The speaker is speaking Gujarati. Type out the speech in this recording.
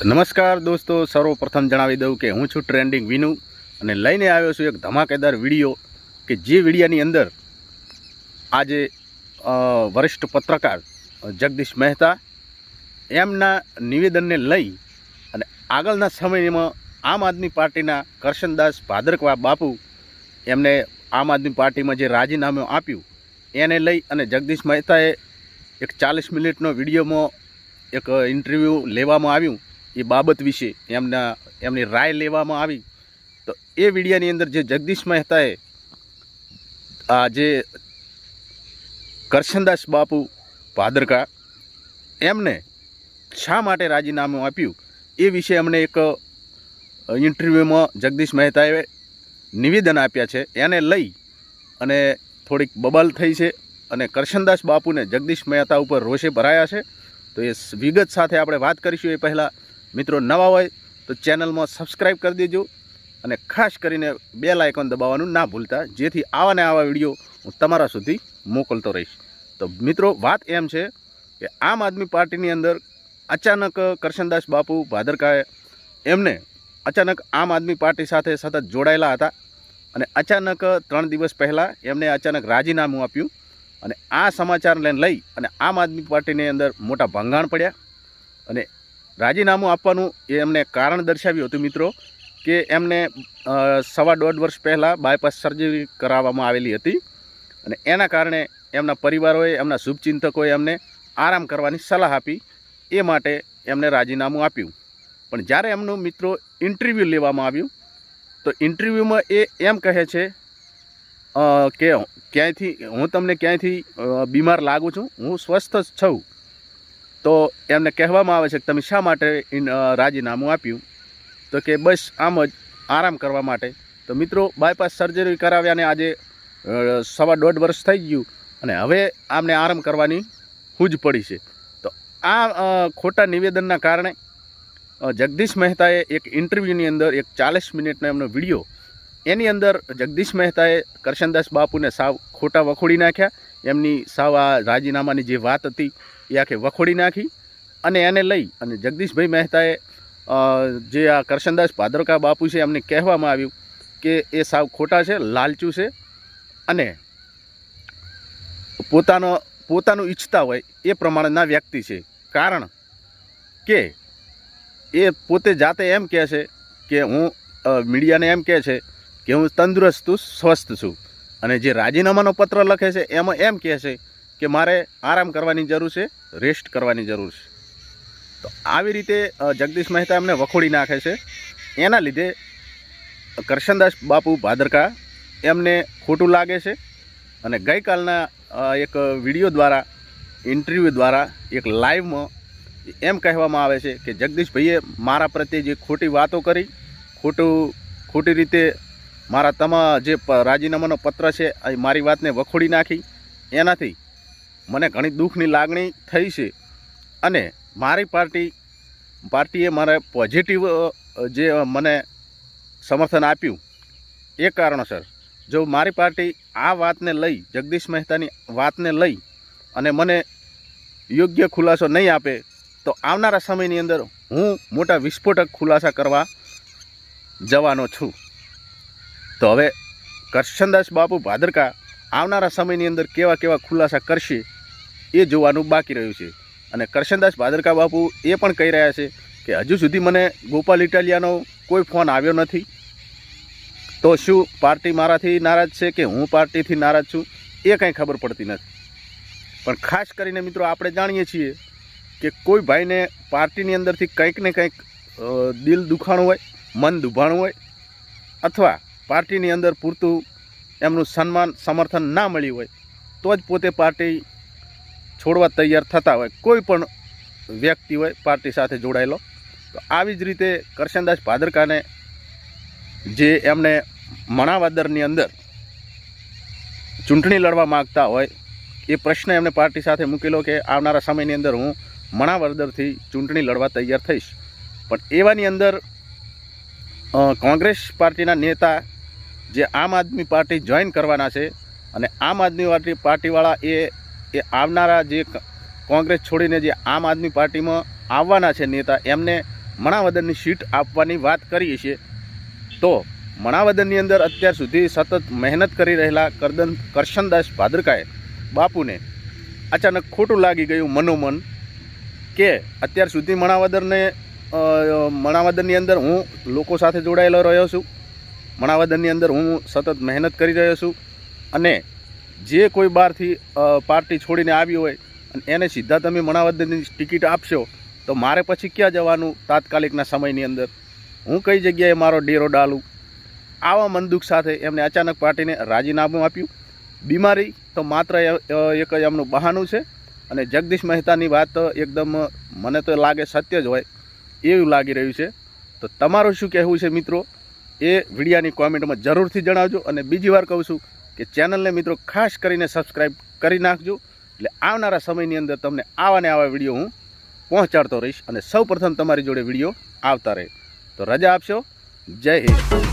નમસ્કાર દોસ્તો, સર્વપ્રથમ જણાવી દઉં કે હું છું ટ્રેન્ડિંગ વિનુ અને લઈને આવ્યો છું એક ધમાકેદાર વીડિયો કે જે વિડીયાની અંદર આજે વરિષ્ઠ પત્રકાર જગદીશ મહેતા એમના નિવેદનને લઈ અને આગળના સમયમાં આમ આદમી પાર્ટીના કરશનદાસ ભાદરકવા બાપુ એમને આમ આદમી પાર્ટીમાં જે રાજીનામું આપ્યું એને લઈ અને જગદીશ મહેતાએ એક ચાલીસ મિનિટનો વિડીયોમાં એક ઇન્ટરવ્યૂ લેવામાં આવ્યું. એ બાબત વિશે એમના એમની રાય લેવામાં આવી. તો એ વિડીયાની અંદર જે જગદીશ મહેતાએ આ જે કરશનદાસ બાપુ ભાદરકા એમને શા માટે રાજીનામું આપ્યું એ વિશે અમને એક ઇન્ટરવ્યૂમાં જગદીશ મહેતાએ નિવેદન આપ્યા છે. એને લઈ અને થોડીક બબાલ થઈ છે અને કરશનદાસ બાપુને જગદીશ મહેતા ઉપર રોષે ભરાયા છે. તો એ વિગત સાથે આપણે વાત કરીશું. એ પહેલાં મિત્રો નવા હોય તો ચેનલમાં સબસ્ક્રાઈબ કરી દેજો અને ખાસ કરીને બે આઇકોન દબાવવાનું ના ભૂલતા. જેથી આવા ને આવા વીડિયો હું તમારા સુધી મોકલતો રહીશ. તો મિત્રો વાત એમ છે કે આમ આદમી પાર્ટીની અંદર અચાનક કરશનદાસ બાપુ ભાદરકાએ એમને અચાનક આમ આદમી પાર્ટી સાથે સતત જોડાયેલા હતા અને અચાનક ત્રણ દિવસ પહેલાં એમને અચાનક રાજીનામું આપ્યું અને આ સમાચારને લઈ અને આમ આદમી પાર્ટીની અંદર મોટા ભંગાણ પડ્યા અને રાજીનામું આપવાનું એ એમને કારણ દર્શાવ્યું હતું મિત્રો, કે એમને સવા દોઢ વર્ષ પહેલાં બાયપાસ સર્જરી કરાવવામાં આવેલી હતી અને એના કારણે એમના પરિવારોએ, એમના શુભચિંતકોએ એમને આરામ કરવાની સલાહ આપી, એ માટે એમને રાજીનામું આપ્યું. પણ જ્યારે એમનું મિત્રો ઇન્ટરવ્યૂ લેવામાં આવ્યું, તો ઇન્ટરવ્યૂમાં એ એમ કહે છે કે ક્યાંયથી, હું તમને ક્યાંયથી બીમાર લાગુ છું, હું સ્વસ્થ છું. તો એમને કહેવામાં આવે છે કે તમે શા માટે રાજીનામું આપ્યું? તો કે બસ આમ જ આરામ કરવા માટે. તો મિત્રો બાયપાસ સર્જરી કરાવ્યાને આજે સવા દોઢ વર્ષ થઈ ગયું અને હવે આમને આરામ કરવાની હૂજ પડી છે. તો આ ખોટા નિવેદનના કારણે જગદીશ મહેતાએ એક ઇન્ટરવ્યૂની અંદર એક ચાલીસ મિનિટનો એમનો વીડિયો, એની અંદર જગદીશ મહેતાએ કરશનદાસ બાપુને સાવ ખોટા વખોડી નાખ્યા. એમની સાવ આ રાજીનામાની જે વાત હતી એ આખી વખોડી નાખી અને એને લઈ અને જગદીશભાઈ મહેતાએ જે આ કરશનદાસ ભાદરકા બાપુ છે એમને કહેવામાં આવ્યું કે એ સાવ ખોટા છે, લાલચું છે અને પોતાનો, પોતાનું ઈચ્છતા હોય એ પ્રમાણેના વ્યક્તિ છે. કારણ કે એ પોતે જાતે એમ કહે છે કે હું મીડિયાને એમ કહે છે કે હું તંદુરસ્ત છું સ્વસ્થ છું. અને જે રાજીનામાનો પત્ર લખે છે એમાં એમ કહે છે કે મારે આરામ કરવાની જરૂર છે રેસ્ટ કરવાની જરૂર છે. તો આવી રીતે જગદીશ મહેતા એમને વખોડી નાખે છે. એના લીધે કરશનદાસ બાપુ ભાદરકા એમને ખોટું લાગે છે અને ગઈકાલના એક વીડિયો દ્વારા ઇન્ટરવ્યૂ દ્વારા, એક લાઈવમાં એમ કહેવામાં આવે છે કે જગદીશભાઈએ મારા પ્રત્યે જે ખોટી વાતો કરી, ખોટું, ખોટી રીતે મારા તમા જે રાજીનામાનો પત્ર છે, એ મારી વાતને વખોડી નાખી. એનાથી મને ઘણી દુઃખની લાગણી થઈ છે. અને મારી પાર્ટી, પાર્ટીએ મને પોઝિટિવ જે મને સમર્થન આપ્યું, એ કારણોસર, જો મારી પાર્ટી આ વાતને લઈ, જગદીશ મહેતાની વાતને લઈ, અને મને યોગ્ય ખુલાસો નહીં આપે, તો આવનારા સમયની અંદર હું મોટા વિસ્ફોટક ખુલાસા કરવા જવાનો છું. તો હવે કરશનદાસ બાપુ ભાદરકા આવનારા સમયની અંદર કેવા કેવા ખુલાસા કરશે એ જોવાનું બાકી રહ્યું છે. અને કરશનદાસ ભાદરકા બાપુ એ પણ કહી રહ્યા છે કે હજુ સુધી મને ગોપાલ ઇટાલિયાનો કોઈ ફોન આવ્યો નથી. તો શું પાર્ટી મારાથી નારાજ છે કે હું પાર્ટીથી નારાજ છું? એ કંઈ ખબર પડતી નથી. પણ ખાસ કરીને મિત્રો આપણે જાણીએ છીએ કે કોઈ ભાઈને પાર્ટીની અંદરથી કંઈક ને કંઈક દિલ દુખાણું હોય, મન દુભાણું હોય, અથવા પાર્ટીની અંદર પૂરતું એમનું સન્માન, સમર્થન ના મળ્યું હોય, તો જ પોતે પાર્ટી છોડવા તૈયાર થતા હોય, કોઈ પણ વ્યક્તિ હોય, પાર્ટી સાથે જોડાયેલો, તો આવી જ રીતે કરશનદાસ ભાદરકાને જે એમને મણાવાદરની અંદર ચૂંટણી લડવા માગતા હોય, એ પ્રશ્ન એમને પાર્ટી સાથે મૂકેલો કે આવનારા સમયની અંદર હું મણાવરદરથી ચૂંટણી લડવા તૈયાર થઈશ. પણ એવાની અંદર કોંગ્રેસ પાર્ટીના નેતા જે આમ આદમી પાર્ટી જોઈન કરવાના છે અને આમ આદમી પાર્ટી પાર્ટીવાળા એ એ આવનારા જે કોંગ્રેસ છોડીને જે આમ આદમી પાર્ટીમાં આવવાના છે નેતા, એમને મણાવદરની સીટ આપવાની વાત કરીએ છીએ. તો મણાવદરની અંદર અત્યાર સુધી સતત મહેનત કરી રહેલા કરદન, કરશનદાસ ભાદરકાએ બાપુને અચાનક ખોટું લાગી ગયું મનોમન કે અત્યાર સુધી મણાવદરને મણાવદરની અંદર હું લોકો સાથે જોડાયેલો રહ્યો છું. મણાવદરની અંદર હું સતત મહેનત કરી રહ્યો છું અને જે કોઈ બહારથી પાર્ટી છોડીને આવી હોય અને એને સીધા તમે મણાવદરની ટિકિટ આપશો, તો મારે પછી ક્યાં જવાનું તાત્કાલિકના સમયની અંદર? હું કઈ જગ્યાએ મારો ડેરો ડાલું? આવા મનદુખ સાથે એમને અચાનક પાર્ટીને રાજીનામું આપ્યું. બીમારી તો માત્ર એક એમનું બહાનું છે અને જગદીશ મહેતાની વાત એકદમ મને તો લાગે સત્ય જ હોય એવું લાગી રહ્યું છે. તો તમારું શું કહેવું છે મિત્રો? એ વિડીયાની કોમેન્ટમાં જરૂરથી જણાવજો અને બીજી વાર કહું છું કે ચેનલને મિત્રો ખાસ કરીને સબસ્ક્રાઈબ કરી નાખજો. એટલે આવનારા સમયની અંદર તમને આવા ને આવા વીડિયો હું પહોંચાડતો રહીશ અને સૌ તમારી જોડે વીડિયો આવતા રહે. તો રજા આપશો. જય હિન્દ.